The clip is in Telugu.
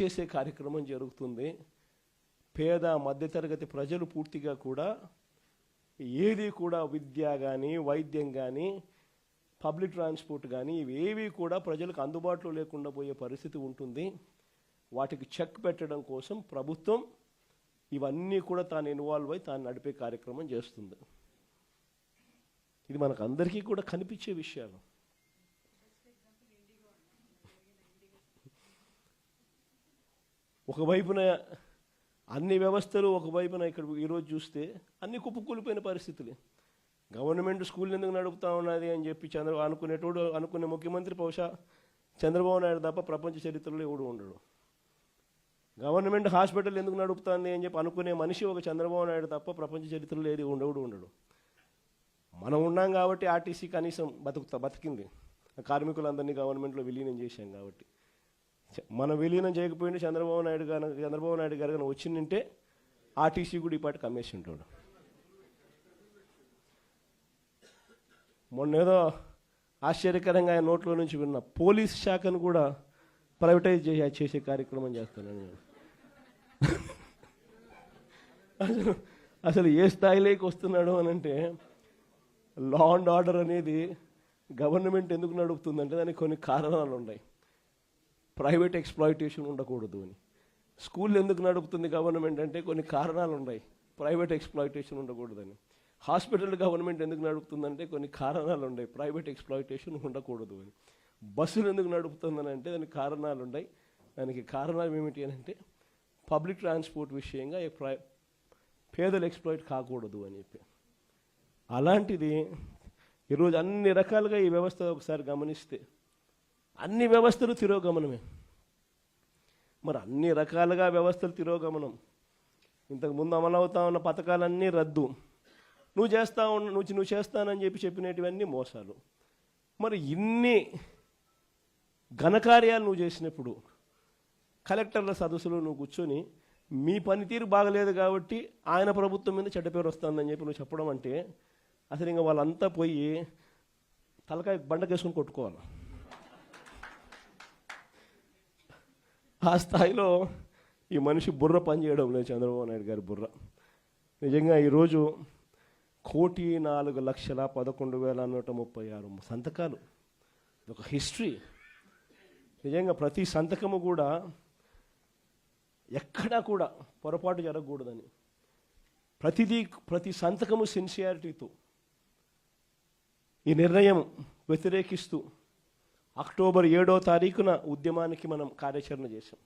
చేసే కార్యక్రమం జరుగుతుంది. పేద మధ్యతరగతి ప్రజలు పూర్తిగా కూడా ఏది కూడా విద్య కానీ వైద్యం కానీ పబ్లిక్ ట్రాన్స్పోర్ట్ కానీ ఇవేవి కూడా ప్రజలకు అందుబాటులో లేకుండా పోయే పరిస్థితి ఉంటుంది. వాటికి చెక్ పెట్టడం కోసం ప్రభుత్వం ఇవన్నీ కూడా తాను ఇన్వాల్వ్ అయి తాను నడిపే కార్యక్రమం చేస్తుంది. ఇది మనకు అందరికీ కూడా కనిపించే విషయాలు. ఒకవైపున అన్ని వ్యవస్థలు ఒకవైపున ఇక్కడ ఈరోజు చూస్తే అన్ని కుప్పకూలిపోయిన పరిస్థితులు. గవర్నమెంట్ స్కూల్ ఎందుకు నడుపుతా ఉన్నది అని చెప్పి చంద్ర అనుకునేటోడు అనుకునే ముఖ్యమంత్రి బహుశా చంద్రబాబు నాయుడు తప్ప ప్రపంచ చరిత్రలో ఎవడు ఉండడు. గవర్నమెంట్ హాస్పిటల్ ఎందుకు నడుపుతుంది అని చెప్పి అనుకునే మనిషి ఒక చంద్రబాబు నాయుడు తప్ప ప్రపంచ చరిత్రలో ఏది ఉండవుడు ఉండడు. మనం ఉన్నాం కాబట్టి ఆర్టీసీ కనీసం బతుకుతా బతికింది. కార్మికులందరినీ గవర్నమెంట్లో విలీనం చేశాం కాబట్టి. మనం విలీనం చేయకపోయింది చంద్రబాబు నాయుడు గారు చంద్రబాబు నాయుడు గారు కానీ వచ్చిందంటే ఆర్టీసీ కూడా ఈ పాటు కమ్మేసి ఉంటాడు మొన్న ఏదో ఆశ్చర్యకరంగా ఆయన నోట్లో నుంచి విన్న పోలీస్ శాఖను కూడా ప్రైవేటైజ్ చేసే చేసే కార్యక్రమం చేస్తున్నాను నేను. అసలు అసలు ఏ స్థాయిలోకి వస్తున్నాడు అని అంటే లా అండ్ ఆర్డర్ అనేది గవర్నమెంట్ ఎందుకు నడుపుతుందంటే దానికి కొన్ని కారణాలు ఉన్నాయి. ప్రైవేట్ ఎక్స్ప్లాయిటేషన్ ఉండకూడదు అని. స్కూల్ ఎందుకు నడుపుతుంది గవర్నమెంట్ అంటే కొన్ని కారణాలు ఉన్నాయి. ప్రైవేట్ ఎక్స్ప్లాయిటేషన్ ఉండకూడదని. హాస్పిటల్ గవర్నమెంట్ ఎందుకు నడుపుతుందంటే కొన్ని కారణాలు ఉన్నాయి. ప్రైవేట్ ఎక్స్ప్లాయిటేషన్ ఉండకూడదు అని. బస్సులు ఎందుకు నడుపుతుందని అంటే దానికి కారణాలు ఉన్నాయి. దానికి కారణాలు ఏమిటి అని అంటే పబ్లిక్ ట్రాన్స్పోర్ట్ విషయంగా ప్రై పేదలు ఎక్స్ప్లాయిట్ కాకూడదు అని చెప్పి. అలాంటిది ఈరోజు అన్ని రకాలుగా ఈ వ్యవస్థ ఒకసారి గమనిస్తే అన్ని వ్యవస్థలు తిరోగమనమే. మరి అన్ని రకాలుగా వ్యవస్థలు తిరోగమనం. ఇంతకుముందు అమలవుతా ఉన్న పథకాలన్నీ రద్దు. నువ్వు చేస్తా ఉన్న నువ్వు నువ్వు చేస్తానని చెప్పి చెప్పినటువన్నీ మోసాలు. మరి ఇన్ని ఘనకార్యాలు నువ్వు చేసినప్పుడు కలెక్టర్ల సదస్సులో నువ్వు కూర్చొని మీ పనితీరు బాగలేదు కాబట్టి ఆయన ప్రభుత్వం మీద చెడ్డ పేరు వస్తుందని చెప్పి నువ్వు చెప్పడం అంటే అసలు ఇంకా వాళ్ళంతా పోయి తలకాయ బండకేసుకొని కొట్టుకోవాలి. ఆ స్థాయిలో ఈ మనిషి బుర్ర పనిచేయడం లేదు చంద్రబాబు నాయుడు గారి బుర్ర. నిజంగా ఈరోజు కోటి నాలుగు లక్షల పదకొండు వేల నూట ముప్పై ఆరు సంతకాలు. ఒక హిస్టరీ. నిజంగా ప్రతి సంతకము కూడా ఎక్కడా కూడా పొరపాటు జరగకూడదని. ప్రతిదీ ప్రతి సంతకము సిన్సియారిటీతో ఈ నిర్ణయం వ్యతిరేకిస్తూ అక్టోబర్ ఏడో తారీఖున ఉద్యమానికి మనం కార్యాచరణ చేశాం.